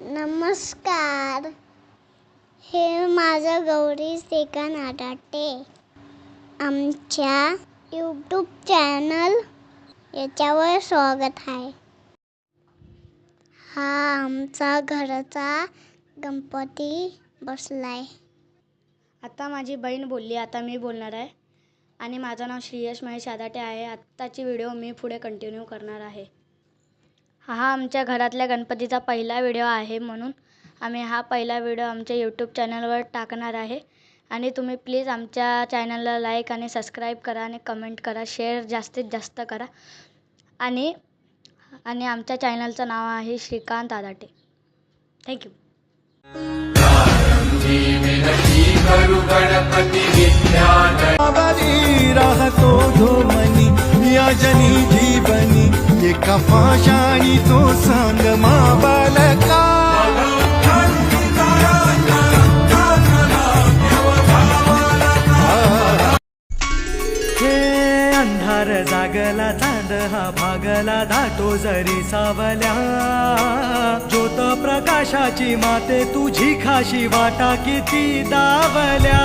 नमस्कार. हे माझं गौरी सेकन आटाटे आमच्या यूट्यूब चॅनल याच्यावर स्वागत आहे. हा आमचा घराचा गणपती बसलाय. आता माझी बहीण बोलली आता मी बोलणार आहे. आणि माझं नाव श्रेयश महेश आदाटे आहे. आत्ताची व्हिडिओ मी पुढे कंटिन्यू करणार आहे. हा आमच्या घरातल्या गणपतीचा पहिला व्हिडिओ आहे म्हणून आम्ही हा पहिला व्हिडिओ आमच्या यूट्यूब चॅनलवर टाकणार आहे. आणि तुम्ही प्लीज आमच्या चॅनलला लाईक आणि सबस्क्राईब करा आणि कमेंट करा. शेअर जास्तीत जास्त करा. आणि आणि आमच्या चॅनलचं नाव आहे श्रीकांत आदाटे. थँक्यू राहतो धोमनी या जनी जीवनी. एका पाशाणी तो सांग मा बालका. हे अंधार जागला चांद हा भागला धाटो जरी सावल्या. ज्योत प्रकाशाची माते तुझी खाशी वाटा किती दावल्या.